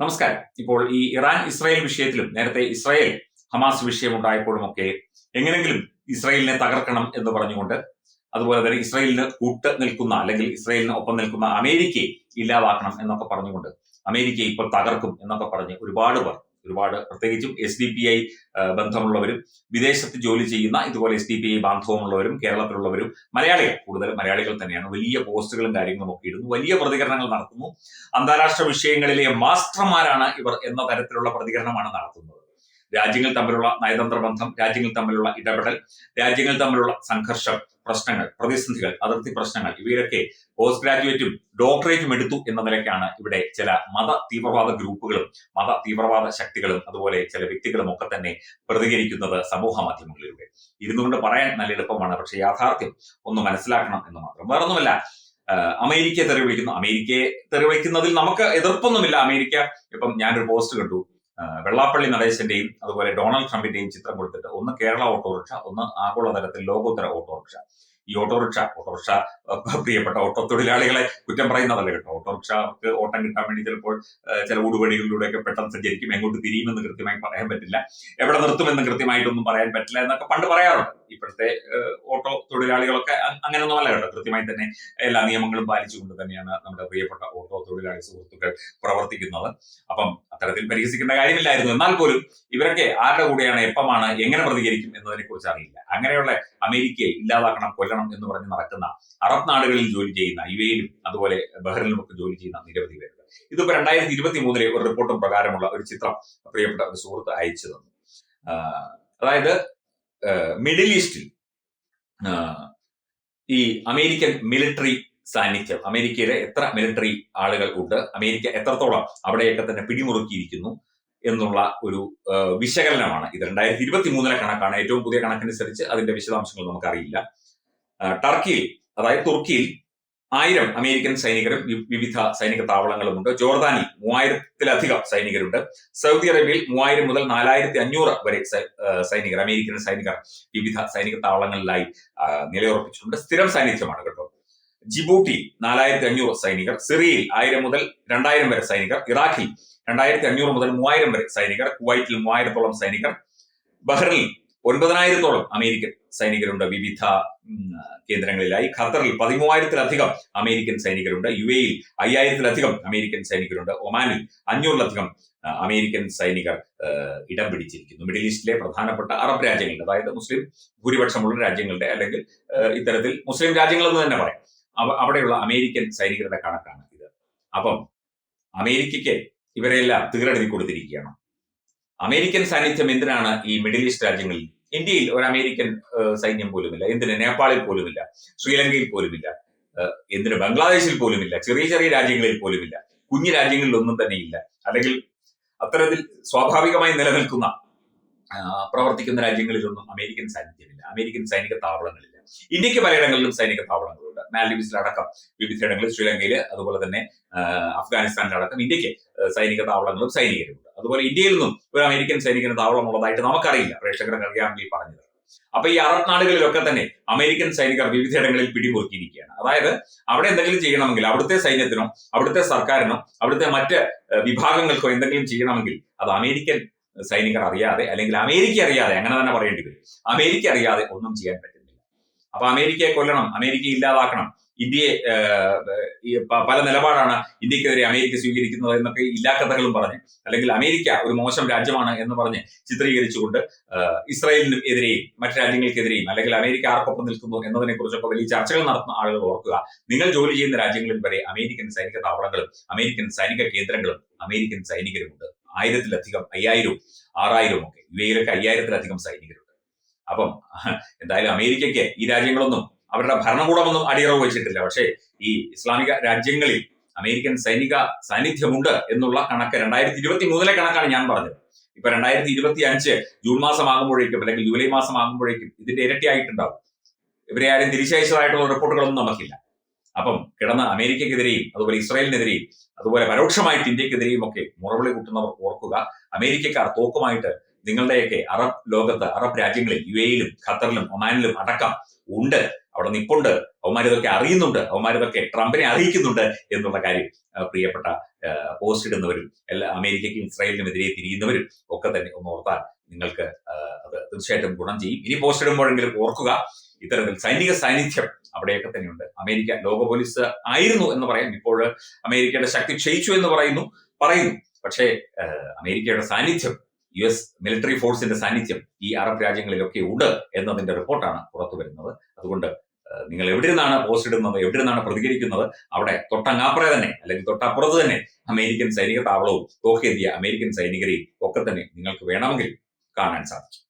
നമസ്കാരം. ഇപ്പോൾ ഈ ഇറാൻ ഇസ്രായേൽ വിഷയത്തിലും നേരത്തെ ഇസ്രായേൽ ഹമാസ് വിഷയം ഉണ്ടായപ്പോഴുമൊക്കെ എങ്ങനെങ്കിലും ഇസ്രായേലിനെ തകർക്കണം എന്ന് പറഞ്ഞുകൊണ്ട് അതുപോലെ തന്നെ ഇസ്രായേലിന് കൂട്ട് നിൽക്കുന്ന അല്ലെങ്കിൽ ഇസ്രായേലിന് ഒപ്പം നിൽക്കുന്ന അമേരിക്കയെ ഇല്ലാതാക്കണം എന്നൊക്കെ പറഞ്ഞുകൊണ്ട് അമേരിക്കയെ ഇപ്പോൾ തകർക്കും എന്നൊക്കെ പറഞ്ഞ് ഒരുപാട് പേർ ഒരുപാട് പ്രത്യേകിച്ചും എസ് ഡി പി ഐ ബന്ധമുള്ളവരും വിദേശത്ത് ജോലി ചെയ്യുന്ന ഇതുപോലെ എസ് ഡി പി ഐ ബാന്ധവമുള്ളവരും കേരളത്തിലുള്ളവരും മലയാളികൾ കൂടുതൽ മലയാളികൾ തന്നെയാണ്. വലിയ പോസ്റ്റുകളും കാര്യങ്ങളും ഒക്കെ ഇടുന്നു. വലിയ പ്രതികരണങ്ങൾ നടത്തുന്നു. അന്താരാഷ്ട്ര വിഷയങ്ങളിലെ മാസ്റ്റർമാരാണ് ഇവർ എന്ന തരത്തിലുള്ള പ്രതികരണമാണ് നടത്തുന്നത്. രാജ്യങ്ങൾ തമ്മിലുള്ള നയതന്ത്ര ബന്ധം രാജ്യങ്ങൾ തമ്മിലുള്ള ഇടപെടൽ രാജ്യങ്ങൾ തമ്മിലുള്ള സംഘർഷം പ്രശ്നങ്ങൾ പ്രതിസന്ധികൾ അതിർത്തി പ്രശ്നങ്ങൾ ഇവയൊക്കെ പോസ്റ്റ് ഗ്രാജുവേറ്റും ഡോക്ടറേറ്റും എടുത്തു എന്ന നിലയ്ക്കാണ് ഇവിടെ ചില മത തീവ്രവാദ ഗ്രൂപ്പുകളും മത തീവ്രവാദ ശക്തികളും അതുപോലെ ചില വ്യക്തികളും ഒക്കെ തന്നെ പ്രതികരിക്കുന്നത് സമൂഹ മാധ്യമങ്ങളിലൂടെ. ഇരുന്നുകൊണ്ട് പറയാൻ നല്ല എളുപ്പമാണ് പക്ഷേ യാഥാർത്ഥ്യം ഒന്ന് മനസ്സിലാക്കണം എന്ന് മാത്രം. വേറൊന്നുമല്ല അമേരിക്കയെ തെറി വിളിക്കുന്നു അമേരിക്കയെ തെറി വിളിക്കുന്നതിൽ നമുക്ക് എതിർപ്പൊന്നുമില്ല. അമേരിക്ക ഇപ്പം ഞാനൊരു പോസ്റ്റ് കണ്ടു. വെള്ളാപ്പള്ളി നടേശന്റെയും അതുപോലെ ഡൊണാൾഡ് ട്രംപിന്റെയും ചിത്രം കൊടുത്തിട്ട് ഒന്ന് കേരള ഓട്ടോറിക്ഷ ഒന്ന് ആഗോളതലത്തിൽ ലോകോത്തര ഓട്ടോറിക്ഷ. ഈ ഓട്ടോറിക്ഷ ഓട്ടോറിക്ഷ പ്രിയപ്പെട്ട ഓട്ടോ തൊഴിലാളികളെ കുറ്റം പറയുന്നതല്ല കേട്ടോ. ഓട്ടോറിക്ഷക്ക് ഓട്ടം കിട്ടാൻ വേണ്ടി ചിലപ്പോൾ ചില ഊടുവഴികളിലൂടെയൊക്കെ പെട്ടെന്ന് സഞ്ചരിക്കും. എങ്ങോട്ട് തിരിയുമെന്ന് കൃത്യമായി പറയാൻ പറ്റില്ല. എവിടെ നിർത്തുമെന്ന് കൃത്യമായിട്ടൊന്നും പറയാൻ പറ്റില്ല എന്നൊക്കെ പണ്ട് പറയാറുണ്ട്. ഇപ്പോഴത്തെ ഓട്ടോ തൊഴിലാളികളൊക്കെ അങ്ങനെയൊന്നും അല്ല കേട്ടോ. കൃത്യമായി തന്നെ എല്ലാ നിയമങ്ങളും പാലിച്ചുകൊണ്ട് തന്നെയാണ് നമ്മുടെ പ്രിയപ്പെട്ട ഓട്ടോ തൊഴിലാളി സുഹൃത്തുക്കൾ പ്രവർത്തിക്കുന്നത്. അപ്പം അത്തരത്തിൽ പരിഹസിക്കേണ്ട കാര്യമില്ലായിരുന്നു. എന്നാൽ പോലും ഇവരൊക്കെ ആരുടെ കൂടെയാണ് എപ്പമാണ് എങ്ങനെ പ്രതികരിക്കും എന്നതിനെ കുറിച്ച് അറിയില്ല. അങ്ങനെയുള്ള അമേരിക്കയെ ഇല്ലാതാക്കണം കൊല്ലണം എന്ന് പറഞ്ഞ് നടക്കുന്ന അറബ് നാടുകളിൽ ജോലി ചെയ്യുന്ന യു എയിലും അതുപോലെ ബഹ്റിനും ഒക്കെ ജോലി ചെയ്യുന്ന നിരവധി പേരുണ്ട്. ഇതിപ്പോ രണ്ടായിരത്തി ഇരുപത്തി മൂന്നിലെ ഒരു റിപ്പോർട്ടും പ്രകാരമുള്ള ഒരു ചിത്രം പ്രിയപ്പെട്ട ഒരു സുഹൃത്ത് അയച്ചു തന്നു. അതായത് മിഡിൽ ഈസ്റ്റിൽ. ഈ അമേരിക്കൻ മിലിറ്ററി സാന്നിധ്യം അമേരിക്കയിലെ എത്ര മിലിറ്ററി ആളുകൾ ഉണ്ട് അമേരിക്ക എത്രത്തോളം അവിടെയൊക്കെ തന്നെ പിടിമുറുക്കിയിരിക്കുന്നു എന്നുള്ള ഒരു വിശകലനമാണ്. ഇത് രണ്ടായിരത്തി ഇരുപത്തി മൂന്നിലെ കണക്കാണ്. ഏറ്റവും പുതിയ കണക്കനുസരിച്ച് അതിന്റെ വിശദാംശങ്ങൾ നമുക്കറിയില്ല. ടർക്കിയിൽ അതായത് തുർക്കിയിൽ ആയിരം അമേരിക്കൻ സൈനികരും വിവിധ സൈനിക താവളങ്ങളുമുണ്ട്. ജോർദാനിൽ മൂവായിരത്തിലധികം സൈനികരുണ്ട്. സൗദി അറേബ്യയിൽ മൂവായിരം മുതൽ നാലായിരത്തി അഞ്ഞൂറ് വരെ സൈനികർ അമേരിക്കൻ സൈനികർ വിവിധ സൈനിക താവളങ്ങളിലായി നിലയുറപ്പിച്ചിട്ടുണ്ട്. സ്ഥിരം സാന്നിധ്യമാണ് കേട്ടോ. ജിബൂട്ടി നാലായിരത്തി അഞ്ഞൂറ് സൈനികർ സിറിയയിൽ ആയിരം മുതൽ രണ്ടായിരം വരെ സൈനികർ ഇറാഖിൽ രണ്ടായിരത്തി അഞ്ഞൂറ് മുതൽ മൂവായിരം വരെ സൈനികർ കുവൈറ്റിൽ മൂവായിരത്തോളം സൈനികർ ബഹ്റിനിൽ ഒൻപതിനായിരത്തോളം അമേരിക്കൻ സൈനികരുണ്ട് വിവിധ കേന്ദ്രങ്ങളിലായി. ഖത്തറിൽ പതിമൂവായിരത്തിലധികം അമേരിക്കൻ സൈനികരുണ്ട്. യു എയിൽ അയ്യായിരത്തിലധികം അമേരിക്കൻ സൈനികരുണ്ട്. ഒമാനിൽ അഞ്ഞൂറിലധികം അമേരിക്കൻ സൈനികർ ഇടം പിടിച്ചിരിക്കുന്നു. മിഡിൽ ഈസ്റ്റിലെ പ്രധാനപ്പെട്ട അറബ് രാജ്യങ്ങളുടെ അതായത് മുസ്ലിം ഭൂരിപക്ഷമുള്ള രാജ്യങ്ങളുടെ അല്ലെങ്കിൽ ഇത്തരത്തിൽ മുസ്ലിം രാജ്യങ്ങളെന്ന് തന്നെ പറയാം. അവിടെയുള്ള അമേരിക്കൻ സൈനികരുടെ കണക്കാണ് ഇത്. അപ്പം അമേരിക്കയ്ക്ക് ഇവരെല്ലാം തീരെഴുതി കൊടുത്തിരിക്കുകയാണ്. അമേരിക്കൻ സാന്നിധ്യം എന്തിനാണ് ഈ മിഡിൽ ഈസ്റ്റ് രാജ്യങ്ങളിൽ ഇന്ത്യയിൽ ഒരു അമേരിക്കൻ സൈന്യം പോലുമില്ല. എന്തിന്? നേപ്പാളിൽ പോലുമില്ല. ശ്രീലങ്കയിൽ പോലുമില്ല. എന്തിന്? ബംഗ്ലാദേശിൽ പോലുമില്ല. ചെറിയ ചെറിയ രാജ്യങ്ങളിൽ പോലുമില്ല. കുഞ്ഞു രാജ്യങ്ങളിലൊന്നും തന്നെ ഇല്ല. അല്ലെങ്കിൽ അത്തരത്തിൽ സ്വാഭാവികമായി നിലനിൽക്കുന്ന പ്രവർത്തിക്കുന്ന രാജ്യങ്ങളിലൊന്നും അമേരിക്കൻ സാന്നിധ്യമില്ല. അമേരിക്കൻ സൈനിക താവളങ്ങളില്ല. ഇന്ത്യയ്ക്ക് പലയിടങ്ങളിലും സൈനിക താവളങ്ങളുണ്ട്. വിവിധ വിവിധയിടങ്ങളിൽ ശ്രീലങ്കയിൽ അതുപോലെ തന്നെ അഫ്ഗാനിസ്ഥാനിലടക്കം ഇന്ത്യയ്ക്ക് സൈനിക താവളങ്ങളും സൈനികരുമുണ്ട്. അതുപോലെ ഇന്ത്യയിൽ നിന്നും ഒരു അമേരിക്കൻ സൈനികന് താവളമുള്ളതായിട്ട് നമുക്കറിയില്ല. പ്രേക്ഷകർക്ക് അറിയാമെങ്കിൽ പറഞ്ഞത് അപ്പൊ ഈ അറബ് നാടുകളിലൊക്കെ തന്നെ അമേരിക്കൻ സൈനികർ വിവിധ വിവിധയിടങ്ങളിൽ പിടിമുറുക്കിയിരിക്കുകയാണ്. അതായത് അവിടെ എന്തെങ്കിലും ചെയ്യണമെങ്കിൽ അവിടുത്തെ സൈന്യത്തിനോ അവിടുത്തെ സർക്കാരിനോ അവിടുത്തെ മറ്റ് വിഭാഗങ്ങൾക്കോ എന്തെങ്കിലും ചെയ്യണമെങ്കിൽ അത് അമേരിക്കൻ സൈനികർ അറിയാതെ അല്ലെങ്കിൽ അമേരിക്ക അറിയാതെ അങ്ങനെ തന്നെ പറയേണ്ടി വരും. അമേരിക്ക അറിയാതെ ഒന്നും ചെയ്യാൻ പറ്റുന്നില്ല അപ്പൊ അമേരിക്കയെ കൊല്ലണം അമേരിക്ക ഇല്ലാതാക്കണം. ഇന്ത്യയെ പല നിലപാടാണ് ഇന്ത്യക്കെതിരെ അമേരിക്ക സ്വീകരിക്കുന്നത് എന്നൊക്കെ ഇല്ലാക്കഥകളും പറഞ്ഞ് അല്ലെങ്കിൽ അമേരിക്ക ഒരു മോശം രാജ്യമാണ് എന്ന് പറഞ്ഞ് ചിത്രീകരിച്ചുകൊണ്ട് ഇസ്രായേലിനും എതിരെയും മറ്റു രാജ്യങ്ങൾക്കെതിരെയും അല്ലെങ്കിൽ അമേരിക്ക ആർക്കൊപ്പം നിൽക്കുന്നു എന്നതിനെ കുറിച്ചൊക്കെ വലിയ ചർച്ചകൾ നടത്തുന്ന ആളുകൾ ഓർക്കുക. നിങ്ങൾ ജോലി ചെയ്യുന്ന രാജ്യങ്ങളിൽ വരെ അമേരിക്കൻ സൈനിക താവളങ്ങളും അമേരിക്കൻ സൈനിക കേന്ദ്രങ്ങളും അമേരിക്കൻ സൈനികരുമുണ്ട്. ആയിരത്തിലധികം അയ്യായിരവും ആറായിരവും ഒക്കെ യു എയിലൊക്കെ അയ്യായിരത്തിലധികം സൈനികരുണ്ട്. അപ്പം എന്തായാലും അമേരിക്കയ്ക്ക് ഈ രാജ്യങ്ങളൊന്നും അവരുടെ ഭരണകൂടമൊന്നും അടിയറവ് വെച്ചിട്ടില്ല പക്ഷേ ഈ ഇസ്ലാമിക രാജ്യങ്ങളിൽ അമേരിക്കൻ സൈനിക സാന്നിധ്യമുണ്ട് എന്നുള്ള കണക്ക് രണ്ടായിരത്തി ഇരുപത്തി മൂന്നിലെ കണക്കാണ് ഞാൻ പറഞ്ഞത്. ഇപ്പൊ രണ്ടായിരത്തി ഇരുപത്തി അഞ്ച് ജൂൺ മാസം ആകുമ്പോഴേക്കും അല്ലെങ്കിൽ ജൂലൈ മാസം ആകുമ്പോഴേക്കും ഇതിന്റെ ഇരട്ടിയായിട്ടുണ്ടാവും. ഇവരെ ആരും തിരിച്ചയച്ചതായിട്ടുള്ള റിപ്പോർട്ടുകളൊന്നും നമുക്കില്ല. അപ്പം കിടന്ന് അമേരിക്കക്കെതിരെയും അതുപോലെ ഇസ്രായേലിനെതിരെയും അതുപോലെ പരോക്ഷമായിട്ട് ഇന്ത്യക്കെതിരെയും ഒക്കെ മുറവിളി കൂട്ടുന്നവർ ഓർക്കുക അമേരിക്കക്കാർ തോക്കുമായിട്ട് നിങ്ങളുടെയൊക്കെ അറബ് ലോകത്ത് അറബ് രാജ്യങ്ങളിൽ യു എയിലും ഖത്തറിലും ഒമാനിലും അടക്കം ഉണ്ട്. അവിടെ നിപ്പുണ്ട്. അവന്മാരിതൊക്കെ അറിയുന്നുണ്ട്. അവന്മാരിതൊക്കെ ട്രംപിനെ അറിയിക്കുന്നുണ്ട് എന്നുള്ള കാര്യം പ്രിയപ്പെട്ട പോസ്റ്റ് ഇടുന്നവരും എല്ലാ അമേരിക്കയ്ക്കും ഇസ്രായേലിനും എതിരെ തിരിയുന്നവരും ഒക്കെ തന്നെ ഒന്ന് ഓർത്താൽ നിങ്ങൾക്ക് അത് തീർച്ചയായിട്ടും ഗുണം ചെയ്യും. ഇനി പോസ്റ്റ് ഇടുമ്പോഴെങ്കിലും ഓർക്കുക ഇത്തരത്തിൽ സൈനിക സാന്നിധ്യം അവിടെയൊക്കെ തന്നെയുണ്ട്. അമേരിക്ക ലോക പോലീസ് ആയിരുന്നു എന്ന് പറയാം. ഇപ്പോൾ അമേരിക്കയുടെ ശക്തി ക്ഷയിച്ചു എന്ന് പറയുന്നു പറയുന്നു. പക്ഷേ അമേരിക്കയുടെ സാന്നിധ്യം യു എസ് മിലിറ്ററി ഫോഴ്സിന്റെ സാന്നിധ്യം ഈ അറബ് രാജ്യങ്ങളിലൊക്കെ ഉണ്ട് എന്നതിന്റെ റിപ്പോർട്ടാണ് പുറത്തു വരുന്നത്. അതുകൊണ്ട് നിങ്ങൾ എവിടെ നിന്നാണ് പോസ്റ്റ് ഇടുന്നത് എവിടെ നിന്നാണ് പ്രതികരിക്കുന്നത് അവിടെ തൊട്ടങ്ങാപ്പുറേ തന്നെ അല്ലെങ്കിൽ തൊട്ടപ്പുറത്ത് തന്നെ അമേരിക്കൻ സൈനിക താവളവും തോക്കേന്തിയ അമേരിക്കൻ സൈനികരെയും ഒക്കെ തന്നെ നിങ്ങൾക്ക് വേണമെങ്കിൽ കാണാൻ സാധിക്കും.